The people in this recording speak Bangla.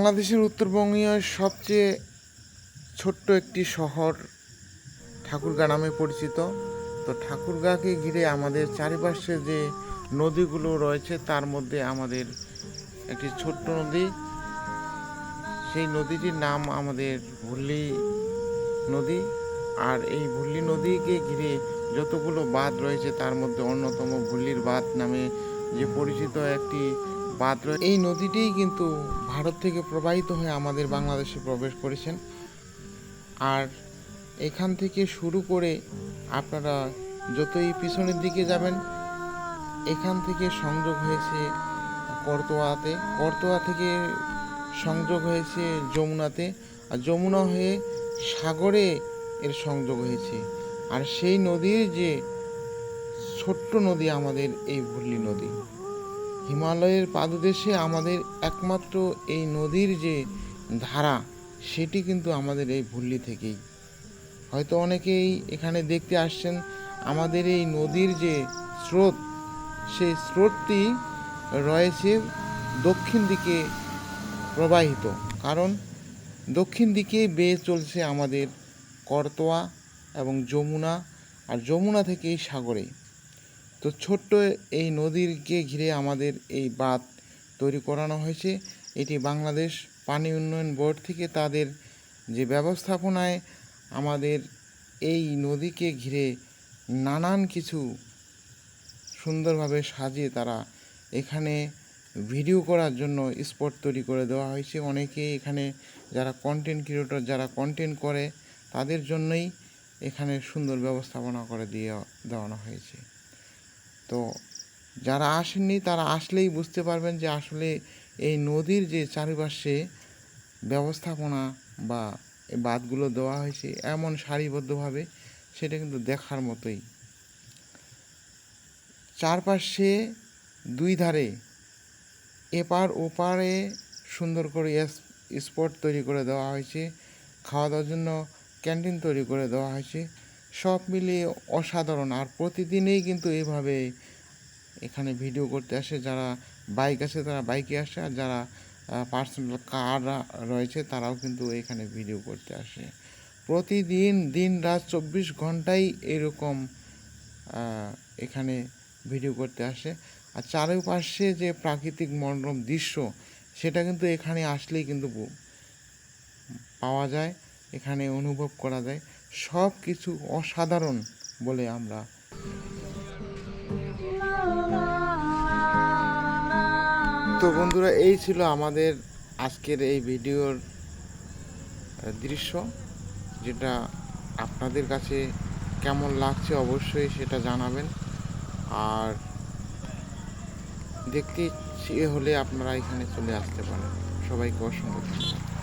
বাংলাদেশের উত্তরবঙ্গীয় সবচেয়ে ছোট্ট একটি শহর ঠাকুরগা নামে পরিচিত। তো ঠাকুরগাকে ঘিরে আমাদের চারিপাশে যে নদীগুলো রয়েছে, তার মধ্যে আমাদের একটি ছোট্ট নদী। সেই নদীটির নাম আমাদের ভুল্লি নদী। আর এই ভুল্লি নদীকে ঘিরে যতগুলো বাঁধ রয়েছে, তার মধ্যে অন্যতম ভুল্লির বাঁধ নামে যে পরিচিত একটি বাঁধ রয়েছে এই নদীটিই কিন্তু ভারত থেকে প্রবাহিত হয়ে আমাদের বাংলাদেশে প্রবেশ করেছেন। আর এখান থেকে শুরু করে আপনারা যতই পিছনের দিকে যাবেন, এখান থেকে সংযোগ হয়েছে করতোয়াতে। করতোয়া থেকে সংযোগ হয়েছে যমুনাতে। আর যমুনা হয়ে সাগরে এর সংযোগ হয়েছে। আর সেই নদীর যে ছোট্ট নদী আমাদের এই ভুল্লি নদী। হিমালয়ের পাদদেশে আমাদের একমাত্র এই নদীর যে ধারা, সেটি কিন্তু আমাদের এই ভুল্লি থেকেই। হয়তো অনেকেই এখানে দেখতে আসছেন, আমাদের এই নদীর যে স্রোত, সেই স্রোতটি রয়েছে দক্ষিণ দিকে প্রবাহিত। কারণ দক্ষিণ দিকে বেয়ে চলছে আমাদের করতোয়া এবং যমুনা, আর যমুনা থেকেই সাগরে। তো ছোট্ট এই নদীরকে ঘিরে আমাদের এই বাঁধ তৈরি করানো হয়েছে। এটি বাংলাদেশ পানি উন্নয়ন বোর্ড থেকে তাদের যে ব্যবস্থাপনায় আমাদের এই নদীকে ঘিরে নানান কিছু সুন্দরভাবে সাজিয়ে তারা এখানে ভিডিও করার জন্য স্পট তৈরি করে দেওয়া হয়েছে। অনেকে এখানে যারা কন্টেন্ট ক্রিয়েটর যারা কন্টেন্ট করে, তাদের জন্যই এখানে সুন্দর ব্যবস্থাপনা করে দিয়ে দেওয়ানো হয়েছে। তো যারা আসেননি, তারা আসলেই বুঝতে পারবেন যে আসলে এই নদীর যে চারিপাশে ব্যবস্থাপনা বা বাঁধগুলো দেওয়া হয়েছে এমন সারিবদ্ধভাবে, সেটা কিন্তু দেখার মতোই। চারপাশে দুই ধারে এপার ওপারে সুন্দর করে স্পট তৈরি করে দেওয়া হয়েছে খাওয়া দাওয়ার জন্য ক্যান্টিন তৈরি করে দেওয়া হয়েছে। সব মিলিয়ে অসাধারণ। আর প্রতিদিনেই কিন্তু এভাবে এখানে ভিডিও করতে আসে, যারা বাইক আছে তারা বাইকে আসে, আর যারা পার্সোনাল কার রয়েছে তারাও কিন্তু এখানে ভিডিও করতে আসে। প্রতিদিন দিন রাত চব্বিশ ঘন্টাই এরকম এখানে ভিডিও করতে আসে। আর চারিপাশে যে প্রাকৃতিক মনোরম দৃশ্য, সেটা কিন্তু এখানে আসলেই কিন্তু পাওয়া যায়, এখানে অনুভব করা যায়। সব কিছু অসাধারণ বলে আমরা তো বন্ধুরা, এই ছিল আমাদের আজকের এই ভিডিওর দৃশ্য, যেটা আপনাদের কাছে কেমন লাগছে অবশ্যই সেটা জানাবেন। আর দেখতে হলে আপনারা এখানে চলে আসতে পারেন। সবাইকে অসংখ্য ধন্যবাদ।